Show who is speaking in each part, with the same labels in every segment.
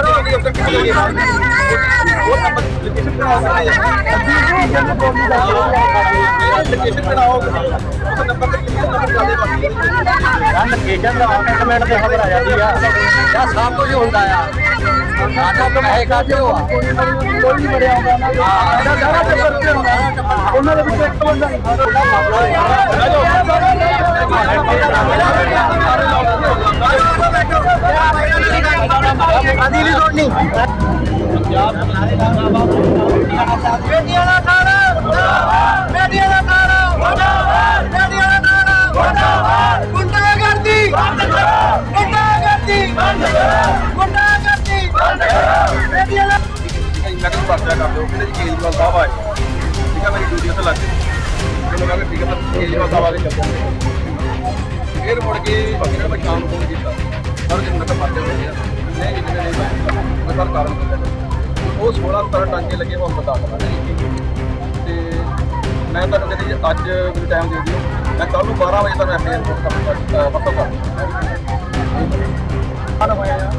Speaker 1: ਕਰੋ ਨਹੀਂ ਉੱਤੇ ਕਿੱਥੇ ਗਏ ਉਹ ਨੰਬਰ ਲੋਕੇਸ਼ਨ ਕਰਾ ਸਕਦੇ ਲੋਕੇਸ਼ਨ ਕਰਾਓ ਉਹ ਨੰਬਰ ਤੇ ਕਿੰਨੇ ਨੰਬਰ ਚੱਲਦੇ ਬਾਕੀ
Speaker 2: ਰੰਨ ਲੋਕੇਸ਼ਨ ਦਾ ਆਟੋਮੈਟ ਤੇ ਖਬਰ ਆ ਜਾਂਦੀ ਆ ਜਾਂ ਸਭ ਕੁਝ ਹੁੰਦਾ ਆ ਆਟੋ ਤੋਂ ਪੈਸੇ ਕਾਟੇ ਹੋ ਕੋਈ ਨਹੀਂ ਮਰਿਆ ਹੁੰਦਾ ਨਾ ਇਹਦਾ ਸਾਰਾ ਟੱਬਰ ਤੇ ਹੁੰਦਾ ਉਹਨਾਂ ਦੇ ਵਿੱਚ ਇੱਕ ਬੰਦਾ ਆਦੀ ਨਹੀਂ ਤੋੜਨੀ
Speaker 3: ਬੇਟੀਆਂ ਦਾ ਖਾਣਾ ਮੁਰਦਾਬਾਦ ਬੇਟੀਆਂ ਦਾ ਖਾਣਾ ਮੁਰਦਾਬਾਦ ਬੇਟੀਆਂ ਦਾ ਖਾਣਾ ਮੁਰਦਾਬਾਦ ਗੁੰਡਾਗਰਦੀ ਬੰਦ ਕਰੋ ਗੁੰਡਾਗਰਦੀ ਬੰਦ ਕਰੋ ਗੁੰਡਾਗਰਦੀ ਬੰਦ ਕਰੋ ਬੇਟੀਆਂ ਦਾ
Speaker 1: ਮੈਂ ਕਿਹਾ ਪਰਚਾ ਕਰ ਦਿਓ ਕਹਿੰਦੇ ਜੀ ਕੇਜਰੀਵਾਲ ਸਾਹਿਬ ਆਏ ਠੀਕ ਹੈ ਮੇਰੀ ਡਿਊਟੀ ਉੱਥੇ ਲੱਗ ਗਈ ਚਲੋ ਮੈਂ ਕਿਹਾ ਠੀਕ ਸਰ ਜੀ ਮੈਂ ਤਾਂ ਪਰਚਾ ਕਾਰਨ ਉਹ 16 17 ਟਾਂਕੇ ਲੱਗੇ ਉਹ ਬਤਾ ਤੇ ਮੈਂ ਤੁਹਾਨੂੰ ਕਹਿੰਦੀ ਜੀ ਅੱਜ ਮੈਨੂੰ ਟਾਈਮ ਦੇ ਦਿਓ। ਮੈਂ ਕੱਲ ਨੂੰ 12 ਵਜੇ ਤੱਕ ਐਫਆਈਆਰ ਕਰ ਪੱਕਾ ਕਰ ਆਨ ਹੋਇਆ ਆ।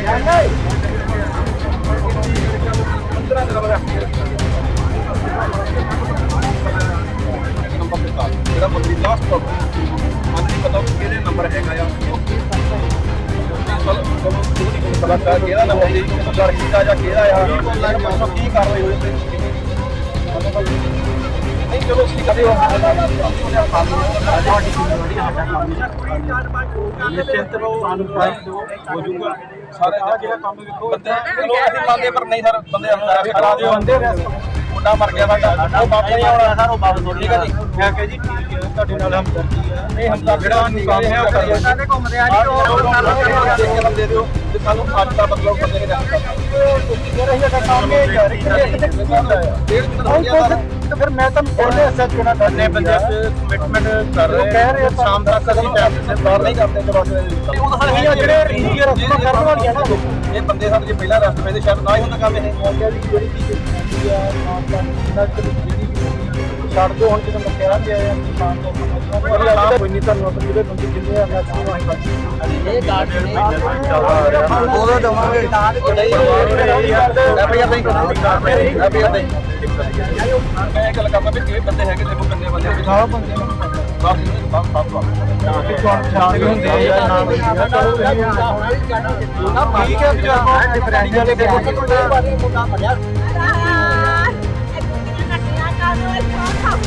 Speaker 1: ਪੰਦਰਾਂ ਤੁਸੀਂ ਕਰ ਕਿਹੜਾ ਨੰਬਰ ਦੀ ਗੱਲ ਕੀਤਾ ਜਾਂ ਕਿਹੜਾ ਆ? ਪਰਸੋਂ ਕੀ ਕਾਰਵਾਈ ਹੋਈ ਤੇ ਨਹੀਂ ਚਲੋ ਅਸੀਂ ਕਦੇ ਹੋ। ਨਿਸ਼ਚਿੰਤ ਰਹੋ ਸਾਨੂੰ ਪ੍ਰਾਈਜ਼ ਦਿਓ ਹੋ ਜਾਊਗਾ ਸਾਰੇ ਜਿਹੜਾ ਕੰਮ ਵੇਖੋ ਬੰਦੇ ਚਲੋ ਅਸੀਂ ਮੰਨਦੇ ਪਰ ਨਹੀਂ ਸਰ ਬੰਦੇ ਅੰਦਰ ਕਰਾ ਦਿਓ ਬੰਦੇ ਮੁੰਡਾ ਮਰ ਗਿਆ ਸਾਡਾ। ਉਹ ਵਾਪਸ ਨਹੀਂ ਆਉਣਾ। ਸਰ ਉਹ ਵਾਪਸ ਹੋ ਠੀਕ ਹੈ ਜੀ। ਮੈਂ ਕਿਹਾ ਜੀ ਠੀਕ ਹੈ ਤੁਹਾਡੇ ਨਾਲ ਹਮਦਰਦੀ ਹੈ ਨਹੀਂ ਹਮਦਰਦੀ ਜਿਹੜਾ ਨਿਕਾਲ ਹੈ ਉਹ ਕਰੀਏ
Speaker 3: ਸਾਡੇ ਘੁੰਮਦੇ ਆ ਜੀ
Speaker 1: ਉਹ ਦੇ ਦਿਓ। ਤੇ ਸਾਨੂੰ ਅੱਜ ਦਾ ਮਤਲਬ ਬੰਦੇ ਨੇ ਰਹਿਣਾ ਡੇਢ ਮਿੰਟ ਹੋ ਗਿਆ ਸਰ
Speaker 2: ਤੇ ਫਿਰ ਮੈਂ ਤੁਹਾਨੂੰ ਪਹਿਲੇ ਐਸਐਚ ਕਿਹੜਾ
Speaker 1: ਬੰਦੇ ਬੰਦੇ ਕਮਿਟਮੈਂਟ ਕਰ ਰਹੇ
Speaker 2: ਕਹਿ ਰਹੇ
Speaker 1: ਸ਼ਾਮ ਤੱਕ ਅਸੀਂ ਟਾਈਮ ਤੇ ਬਾਹਰ ਨਹੀਂ ਕਰਦੇ ਤੇ ਬਸ ਉਹ ਤਾਂ
Speaker 2: ਜਿਹੜੇ ਰੀਜੀਅਰ ਰਸਮਾਂ ਕਰਨ ਵਾਲੀਆਂ ਨਾ।
Speaker 1: ਇਹ ਬੰਦੇ ਸਾਡੇ ਜੇ ਪਹਿਲਾਂ ਰਸਤੇ ਤੇ ਸ਼ਾਇਦ ਨਾ ਹੀ ਹੁੰਦਾ ਕੰਮ ਇਹ।
Speaker 2: ਮੈਂ ਕਿਹਾ ਜੀ ਜਿਹੜੀ ਚੀਜ਼ ਨਾਮ ਦਾ ਨਾ ਆ, ਛੱਡ ਦਿਓ ਹੁਣ ਜਦੋਂ ਮੈਂ ਕਿਹਾ ਗਿਆ ਆ ਇਨਸਾਨ ਤੋਂ ਕੋਈ ਨਹੀਂ ਤੁਹਾਨੂੰ ਆਪਣੇ ਜਿਹੜੇ ਬੰਦੇ ਜਿੰਨੇ ਆ ਮੈਕਸਿਮਮ ਆਹੀ ਬਾਕੀ ਇਹ ਗਾਰਡ ਨਹੀਂ ਉਹਦਾ ਦਵਾਂਗੇ
Speaker 1: ਰੁਪਿਆ ਨਹੀਂ ਕਰਦਾ ਰੁਪਿਆ ਨਹੀਂ ਮੈਂ ਇਹ ਗੱਲ ਕਰਦਾ ਵੀ ਕਿਵੇਂ ਬੰਦੇ ਹੈਗੇ ਦੇਖੋ ਕਿੰਨੇ ਬੰਦੇ ਹੈਗੇ
Speaker 2: ਸਭ ਬੰਦੇ ਨੂੰ
Speaker 1: ਬਸ ਬਸ ਬਸ ਬਸ
Speaker 2: ਕਿ ਤੁਹਾਨੂੰ ਪਛਾਣ ਵੀ ਹੁੰਦੇ ਆ ਜਾਂ ਨਾ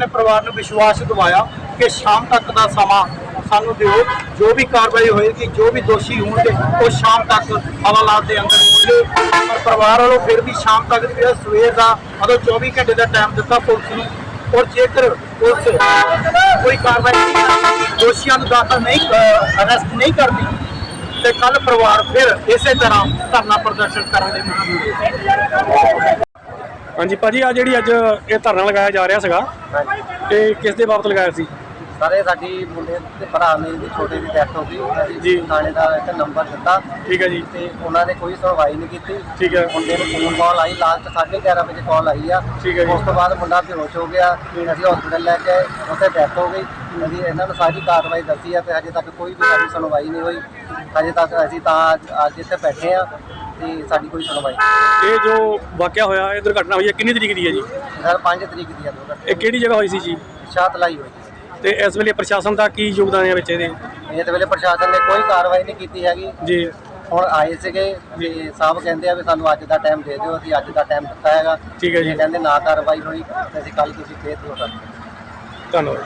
Speaker 2: ਆਪਣੇ ਪਰਿਵਾਰ ਨੂੰ ਵਿਸ਼ਵਾਸ ਦਿਵਾਇਆ ਕਿ ਸ਼ਾਮ ਤੱਕ ਦਾ ਸਮਾਂ ਸਾਨੂੰ ਦਿਓ। ਜੋ ਵੀ ਕਾਰਵਾਈ ਹੋਏਗੀ, ਜੋ ਵੀ ਦੋਸ਼ੀ ਹੋਣਗੇ, ਉਹ ਸ਼ਾਮ ਤੱਕ ਹਵਾਲਾਤ ਦੇ ਅੰਦਰ ਹੋਣਗੇ। ਪਰ ਪਰਿਵਾਰ ਵੱਲੋਂ ਫਿਰ ਵੀ ਸ਼ਾਮ ਤੱਕ ਜਿਹੜਾ ਸਵੇਰ ਦਾ ਮਤਲਬ 24 ਘੰਟੇ ਦਾ ਟਾਈਮ ਦਿੱਤਾ ਪੁਲਿਸ ਨੂੰ। ਔਰ ਜੇਕਰ ਪੁਲਿਸ ਕੋਈ ਕਾਰਵਾਈ ਨਹੀਂ ਕਰਦੀ ਦੋਸ਼ੀਆਂ ਨੂੰ ਦਾਖਲ ਨਹੀਂ ਅਰੈਸਟ ਨਹੀਂ ਕਰਦੀ, ਤੇ ਕੱਲ ਪਰਿਵਾਰ ਫਿਰ ਇਸੇ ਤਰ੍ਹਾਂ ਧਰਨਾ ਪ੍ਰਦਰਸ਼ਨ ਕਰਨ ਲਈ ਮੁੱਦੇ
Speaker 4: ਹਾਂਜੀ ਭਾਜੀ ਆ ਜਿਹੜੀ ਅੱਜ ਇਹ ਧਰਨਾ ਲਗਾਇਆ ਜਾ ਰਿਹਾ ਸੀਗਾ ਇਹ ਕਿਸ ਦੇ ਬਾਬਤ ਲਗਾਇਆ ਸੀ?
Speaker 5: ਸਾਰੇ ਸਾਡੀ ਮੁੰਡੇ ਤੇ ਭਰਾ ਨੇ ਦੀ ਛੋਟੇ ਦੀ ਡੈਥ ਹੋ ਗਈ
Speaker 4: ਜੀ।
Speaker 5: ਥਾਣੇ ਦਾ ਇੱਕ ਨੰਬਰ ਦਿੱਤਾ।
Speaker 4: ਠੀਕ ਹੈ ਜੀ।
Speaker 5: ਤੇ ਉਹਨਾਂ ਨੇ ਕੋਈ ਸੁਣਵਾਈ ਨਹੀਂ ਕੀਤੀ।
Speaker 4: ਠੀਕ ਹੈ।
Speaker 5: ਮੁੰਡੇ ਨੂੰ ਫੋਨ ਕਾਲ ਆਈ ਲਾਸਟ 11:30 ਵਜੇ ਕਾਲ ਆਈ ਆ।
Speaker 4: ਠੀਕ ਹੈ ਜੀ।
Speaker 5: ਉਸ ਤੋਂ ਬਾਅਦ ਮੁੰਡਾ ਬੇਹੋਸ਼ ਹੋ ਗਿਆ। ਅਸੀਂ ਹਸਪੀਟਲ ਲੈ ਕੇ ਉੱਥੇ ਡੈਥ ਹੋ ਗਈ। ਅਸੀਂ ਇਹਨਾਂ ਨੂੰ ਸਾਰੀ ਕਾਰਵਾਈ ਦੱਸੀ ਆ ਤੇ ਹਜੇ ਤੱਕ ਕੋਈ ਵੀ ਸਾਡੀ ਸੁਣਵਾਈ ਨਹੀਂ ਹੋਈ। ਹਜੇ ਤੱਕ ਅਸੀਂ ਤਾਂ ਅੱਜ ਇੱਥੇ ਬੈਠੇ ਆ। ਤੇ ਸਾਡੀ ਕੋਈ ਸੁਣਵਾਈ ਨਹੀਂ।
Speaker 4: ਇਹ ਜੋ ਵਾਕਿਆ ਹੋਇਆ ਇਹ ਦੁਰਘਟਨਾ ਹੋਈ ਹੈ ਕਿੰਨੀ ਤਰੀਕ ਦੀ ਹੈ ਜੀ?
Speaker 5: ਸਰ 5 ਤਰੀਕ ਦੀ ਆ ਦੋ
Speaker 4: ਇਹ ਕਿਹੜੀ ਜਗ੍ਹਾ ਹੋਈ ਸੀ ਜੀ?
Speaker 5: ਸ਼ਾਤ ਲਾਈ ਹੋਈ
Speaker 4: ਤੇ ਇਸ ਵੇਲੇ ਪ੍ਰਸ਼ਾਸਨ ਦਾ ਕੀ ਯੋਗਦਾਨ ਹੈ ਵਿੱਚ ਇਹਦੇ?
Speaker 5: ਇਸ ਵੇਲੇ ਪ੍ਰਸ਼ਾਸਨ ਨੇ ਕੋਈ ਕਾਰਵਾਈ ਨਹੀਂ ਕੀਤੀ ਹੈਗੀ।
Speaker 4: ਜੀ।
Speaker 5: ਹੁਣ ਆਏ ਸੀਗੇ ਤੇ ਸਾਹਿਬ ਕਹਿੰਦੇ ਆ ਵੀ ਸਾਨੂੰ ਅੱਜ ਦਾ ਟਾਈਮ ਦੇ ਦਿਓ ਅਸੀਂ ਅੱਜ ਦਾ ਟਾਈਮ ਦਿੱਤਾ ਹੈਗਾ।
Speaker 4: ਠੀਕ ਹੈ ਜੀ।
Speaker 5: ਜੇ ਕਹਿੰਦੇ ਨਾ ਕਾਰਵਾਈ ਹੋਈ ਤੇ ਅਸੀਂ ਕੱਲ ਤੁਸੀਂ ਫੇਰ ਦਿਓ ਸਾਨੂੰ।
Speaker 4: ਧੰਨਵਾਦ।